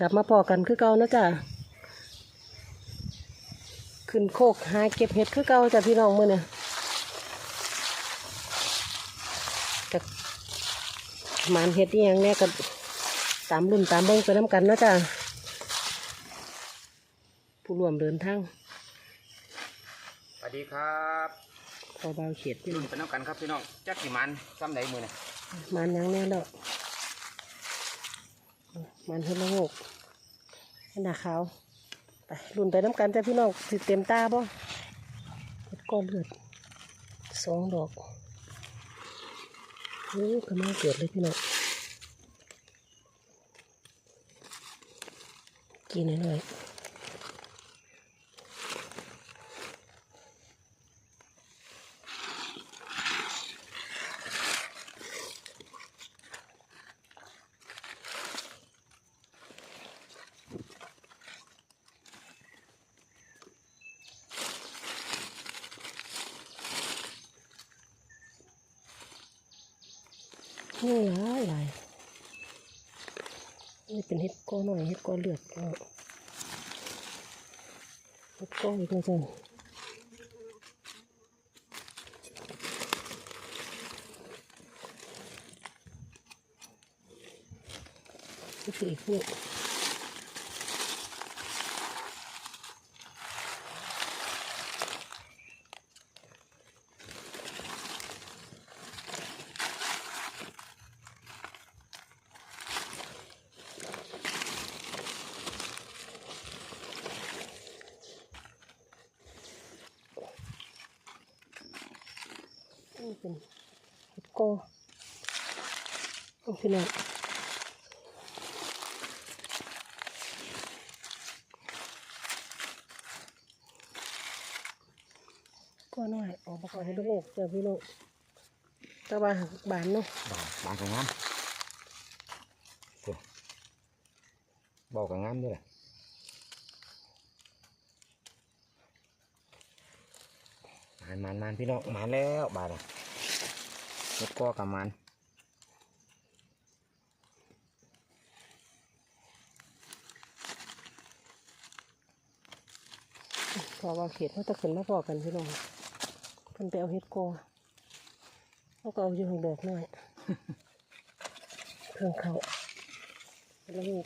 กลับมาพอกันคือเก่านะจ้ะขึ้นโคกหาเก็บเห็ดคือเก่าจ้ะพี่น้องมื้อเนี่ยจากหมานเห็ดอีหยังเนี่ยก็ตามรุ่นตามเบิ่งไปน้ำกันเนาะจ้ะผู้ร่วมเดินทางสวัสดีครับพอเบาเขียดพี่น้รุ่องนเป็นน้ำกันครับพี่น้องจักสิมันซ้ำใดมือเนี่ยหมันหยังแน่แล้วห มันเห็ดละโงกหน้าขาวไปรุ่นไปน้ำกันจ้าพี่น้องสิเต็มตาบ่เห็ดก้อนเลือดสองดอกโอ้กำลังเกิดเลยพี่น้องกินหน่อยๆ นี่หลายหลายนี่เป็นเห็ดก้อหน่อยเห็ดก้อนเลือดเอาเห็ดก้ออีกแล้วจ้ะนี่คืออีกพวกนี่ เป็นเห็ดกอเอาพี่น้องก้อน้อยออกมาก่อนให้ลูกเจอพี่น้องตะบานบานเนาะบางบางกับงามบอกกับงามด้วยแหละมันมันมันพี่น้องมันแล้วบาดอะ รถก็กับมันพอว่าเข็ดเขาจะขึ้นมาพอกันพี่น้องเพิ่นไปเอาเห็ดก้อเขาก็เอาอยู่ข้างดอกหน่อยเครื่องเขาแล้วลู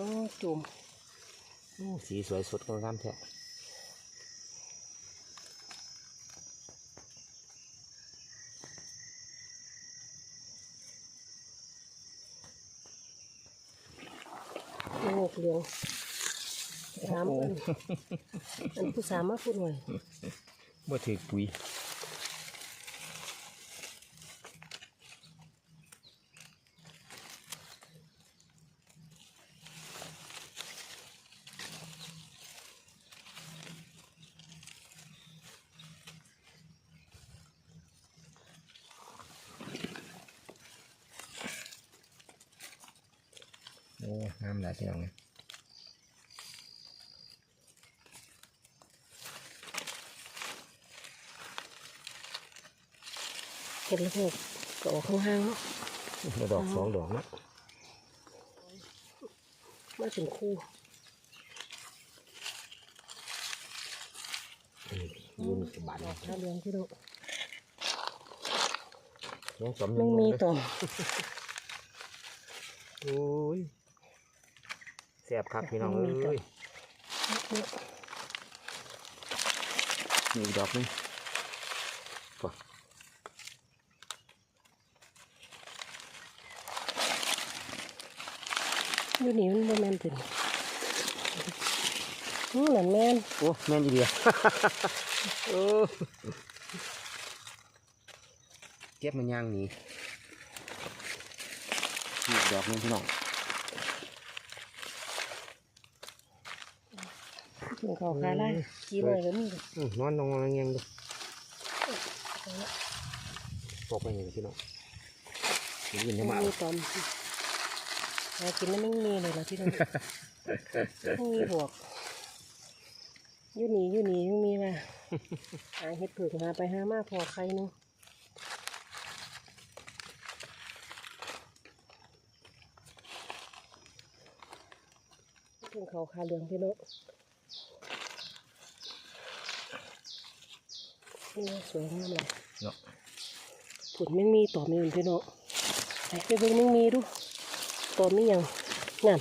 กสองจุ่มอู้สีสวยสดงามแท้โงกเหลืองสามอันอันผู้สามมาพูดหน่อยบ่ถือปุ๋ย งามหลายพี่น้องเนี่ยเห็ดละโงกก็ออกข้างห้างๆเนาะมาดอกสองดอกเนาะมาถึงคู่ยืนกับบาดดอกข้าวเหลืองพี่น้องยังสมไม่มีต่อมโอ้ยแซ่บครับพี่น้องมันมีเอ้ยเนี่ยมีอีกดอกหนึงป่ะอยู่นี่มันบ่แม่นถึงอือนั่นแม่นโอ้แม่นอีเดียโอ้เก็บมันย่างหนี้มีอีกดอกหนึงพี่น้อง ถึงเขาขาไล่กี่หน่อยก็มีอื้อนอนนอนเงี้ยดูตกไปอย่างนี้พี่น้องยืนยังมัมานมีต่อมหากินแล้วไม่มีเลยล่ะพี่น้องไม่มีบวกอยู่นี่อยู่นี่ยังมีว่าหาเห็ดเผือกหาไปหามาพอใครเนาะถึงเขาคาเหลืองพี่เนาะ สวยงามเลยเนาะผุดไม่มีต่อมีอื่นพี่เนาะไปไปเบิ่งไม่มีดูต่อมีหยังนั่น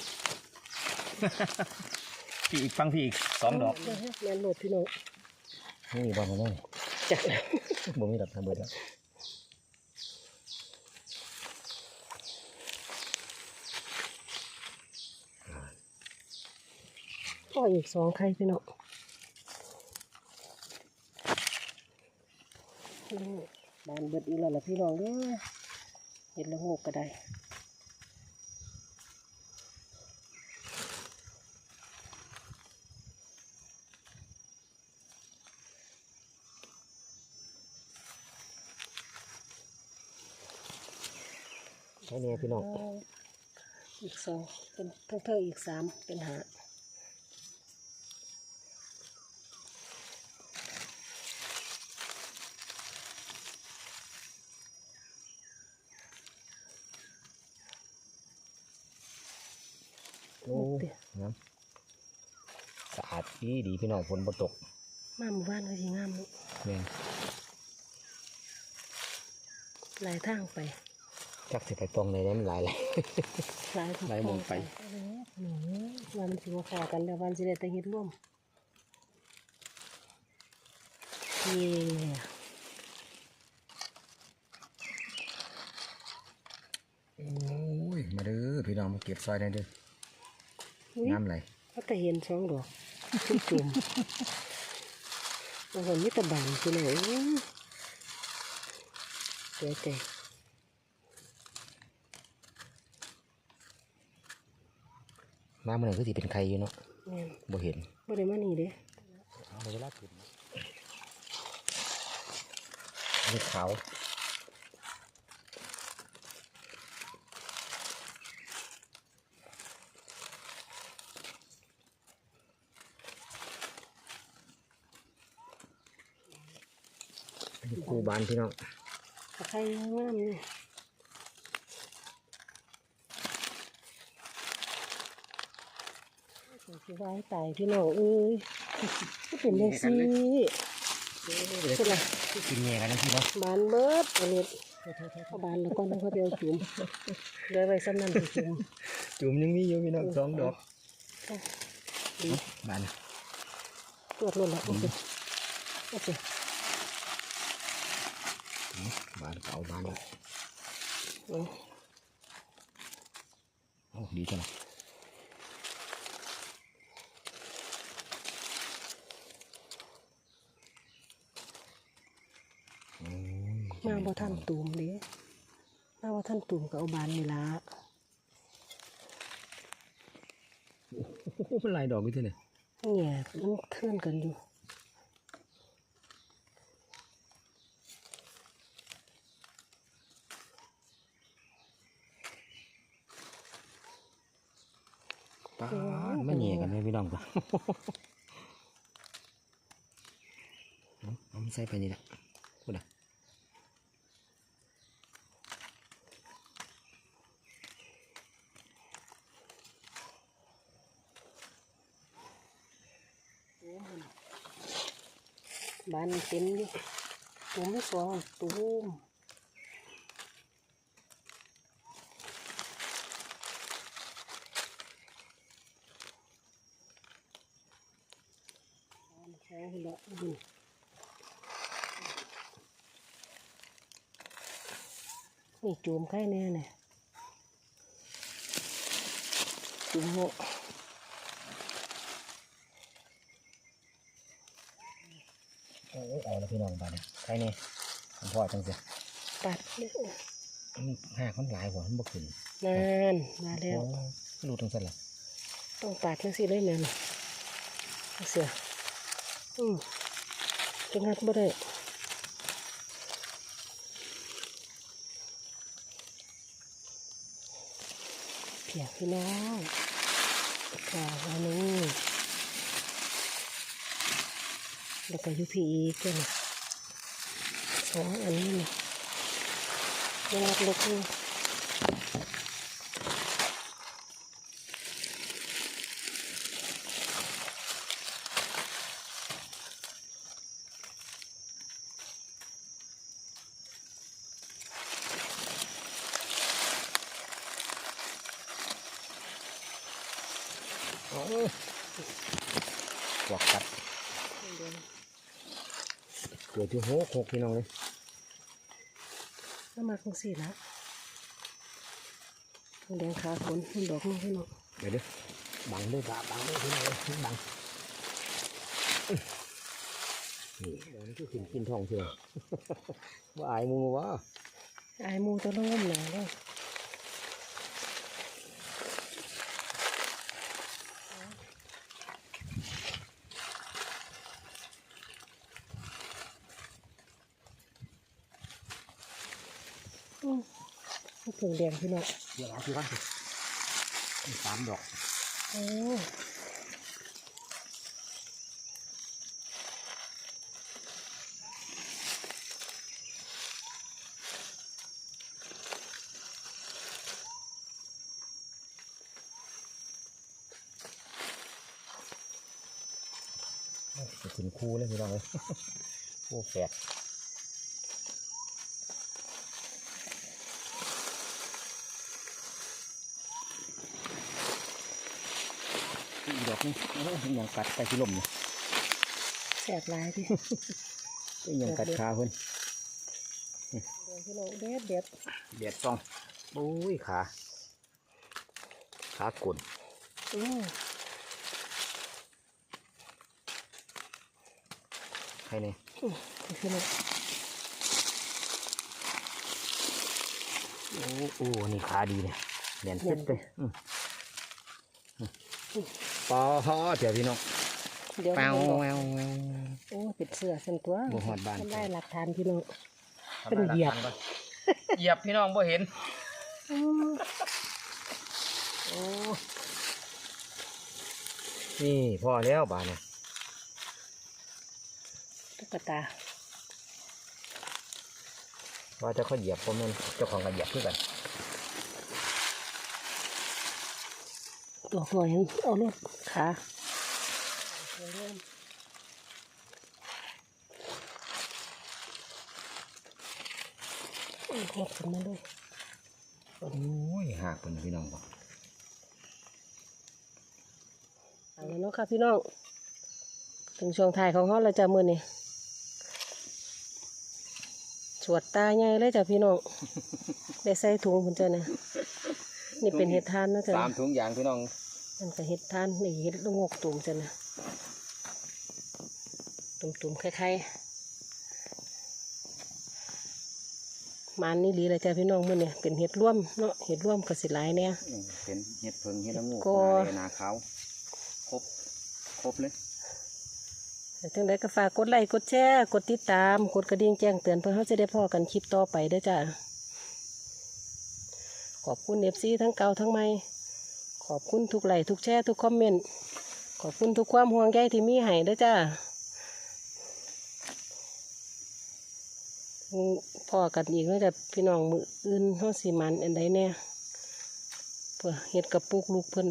พี่อีกฟังพี่อีกสองดอกแมนโหลดพี่เนาะนี่บอลมาเลยจักแล้วบ่มีดอกทำเบิดแล้วก็อีกสองไข่พี่เนา บานเบิดอีแล้วล่ะพี่น้องเด้อเห็ดละโงกก็ได้ใช่เนี่ยพี่น้องอีกสองเป็นเพิ่งเธออีกสามเป็นหา โอ้งามสะอาดดีดีพี่น้องฝนบ่ตก มาหมู่บ้านก็สิงามเนาะแม่นหลายทางไป จักสิไปตรงไหนได้มันหลายเลยหลายทางหลายหม้องไปหนูวันสิว่าขอกันแล้ววันสิได้แต่เฮ็ดร่วมเย่โอ้ย มาเด้อพี่น้องมาเก็บซอยได้เด้ออุ๊ย น้ำไหลก็แต่เห็นสองดอกจุ่มจุ่มบางคนมีแต่บานคือไหนเสียใจมาเมื่อไหร่ก็สิเป็นใครอยู่เนาะแม่นบ่เห็นบ่ได้มานี่เด้เอาเวลาขึ้นนี่ขาว คูบานพี่น้องตะไคร้งามนี่สิว่าให้ตายพี่น้องเอ้ยก็เป็นจังซี่เป็นไรกินแง่กันนะพี่เนาะบานเบิดอันนี้เอาบานแล้วก็ต้องเขาไปเอาจุ่มเดี๋ยวไว้ซ้ำนั่นไปจุ่มจุ่มยังมีอยู่พี่น้องสองดอกดีบานตรวจลดแล้วโอเคโอเค บานก็เอาบานละเอาโอ้ดีจังมาบ่ทันตูมเด้มาบ่ทันตูมก็เอาบานนี่ละโอ้โหเป็นลายดอกอยู่ที่ไหนเนี่ยมันเคลื่อนกันอยู่ ป้าดไม่แง่กันเลยพี่น้องปะเอาเอามันใส่ไปนี่แหละพูดอะบานเต็มอยู่ตูมไม่สองตูมใช้ให้ละดู นี่จูมไข่แน่เนี่ยจูมหัวโอ้ยเอาแล้วพี่น้องบานเนี่ยใครเนี่ยผมพ่อจังสิปัดเนี่ยมันห้าคนหลายหัวมันบ่ขึ้นนานมาแล้วโอ้ยรู้ตรงสั่นละต้องปาดทั้งสี่เลยแม่นเสียอื มจังหัดบ่ได้เพียงพี่น้องกาวนนี้แล้วก็ยูพีอีกด้วยนสองอันนี้นะยังเล็กๆอยู่ โอ้ยหวักกัดเกิดที่หกหกพี่น้องเลยน้ำมาคงสี่แล้วแดงขาขนมันดอกนึงให้หน่อยเดี๋ยวเดี๋ยวบังด้วยปะบังด้วยพี่น้องเลยบังนี่เดี๋ยวนี้คือกินกินทองเชียวว่าอายมูวะไอ้หมูตัวละงมหนาเลยอืมมันเปลือ งแดงพี่น้องเดี๋ยวเอาที่กันสิสามดอกโอ้จะกินคู่เลยพี่น้องเลยคู่แฝดอีกดอก นึงโอ้ยยังกัดไปที่ลมเนี่ยแสบหลายพี่ยังกัดขาเพิ่นเดี๋ยวพี่น้องเด็ดเด็ดเด็ดต้องโอ้ยขา ขากลนอืมใครเนี่ยพี่น้องโอ้โอ้นี่ขาดีเนี่ยเนียนฟิตเลยอืม อืมปอเดี๋ยวพี่น้องเดี๋ยวแปวพี่น้องแววแววโอ้เป็นเสือเส้นตัวบ่ฮอดบ้านทำได้หลักฐานพี่น้องเป็นเหยียบเหยียบพี่น้องบ่เห็นอืมโอ้นี่พอแล้วบานเนี่ยตุ๊กตาว่าจะเขาเหยียบผมนั่นเจ้าของก็เหยียบคือกัน ดอกหน่อยเอารถขาอืมหมดขึ้นมาเลยโอ้ยหักเป็นพี่น้องบ่เอาแล้วเนาะค่ะพี่น้อง ถึงช่วงถ่ายของเขาแล้วจ้ะมือนี่สวดตาใหญ่เลยจ้ะพี่น้อง ได้ใส่ถุงคุณจ้ะนะ นี่เป็นเห็ดทานนะจ้ะสามถุงยางพี่น้องมันก็เห็ดทานนี่เห็ดลูกงกตุ่มจ้ะนะตุ่มตุ่มๆคล้ายๆมันนี่หลีเลยจ้ะพี่น้องมือเนี่ยเป็นเห็ดร่วมเนาะเห็ดร่วมกับสิหลายเนี่ยอืมเป็นเห็ดเพิงเห็ดละงูก็หนาเลยหนาขาวครบครบเลยแต่ถึงได้ก็ฝากกดไลค์กดแชร์กดติดตาม กดกระดิ่งแจ้งเตือนเพื่อเขาจะได้พอกันคลิปต่อไปเด้อจ้ะข อบคุณเอฟซีทั้งเก่าทั้งใหม่ ขอบคุณทุกไลค์ทุกแชร์ทุกคอมเมนต์ ขอบคุณทุกความห่วงใยที่มีให้เด้อจ้าอืมพอกันอีกเนาะจ้ะพี่น้องมืออื่นเฮาสิมันอันใดแน่เพื่อเฮ็ดกับปุกลูกเพิ่น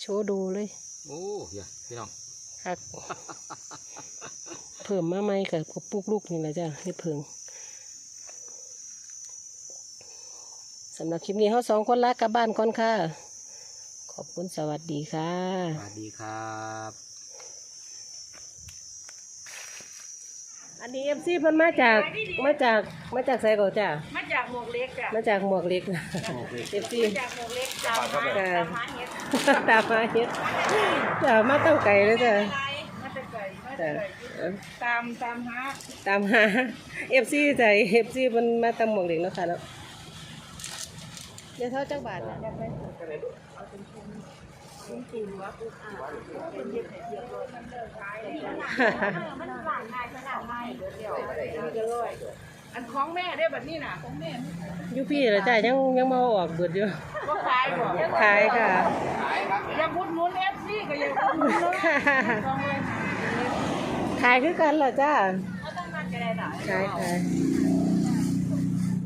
โชว์ดูเลย โอ้เฮียพี่น้องคักเพิ่มมาใหม่กับกับปุกลูกนี่แหละจ้ะเฮ็ดเพิง สำหรับคลิปนี้เฮาสองคนลากลับบ้านก่อนค่ะ ขอบคุณสวัสดีค่ะ สวัสดีครับ อันนี้เอฟซีเพิ่นมาจากมาจากมาจากไสก่อนจ้ะมาจากหมวกเล็กจ้ะมาจากหมวกเล็กเอฟซีจากหมวกเล็กตามหาค่ะตามหาเห็ดตามมาเฮ็ดจ้ะมาตั้งไก่เลยจ้ะมาแต่ไก่มาแต่จ้ะไก่เออตามตามหาตามหาเอฟซีใจเอฟซีเพิ่นมาตั้งหมวกเล็กเนาะค่ะเนาะ เดี๋ยวเท่าจักบาทนะมันหลานนายขนาดไม่เดี๋ยวเดี๋ยอันของแม่ได้แบบนี้นะของแม่ยู่พี่เหรอจ้ะยังยังมาออกเบิดอยู่ก็ขายบ่ขายค่ะยังพุดหนุนเอฟซีก็ยังพุดหนุนขายคือกันเหรอจ้าขายขาย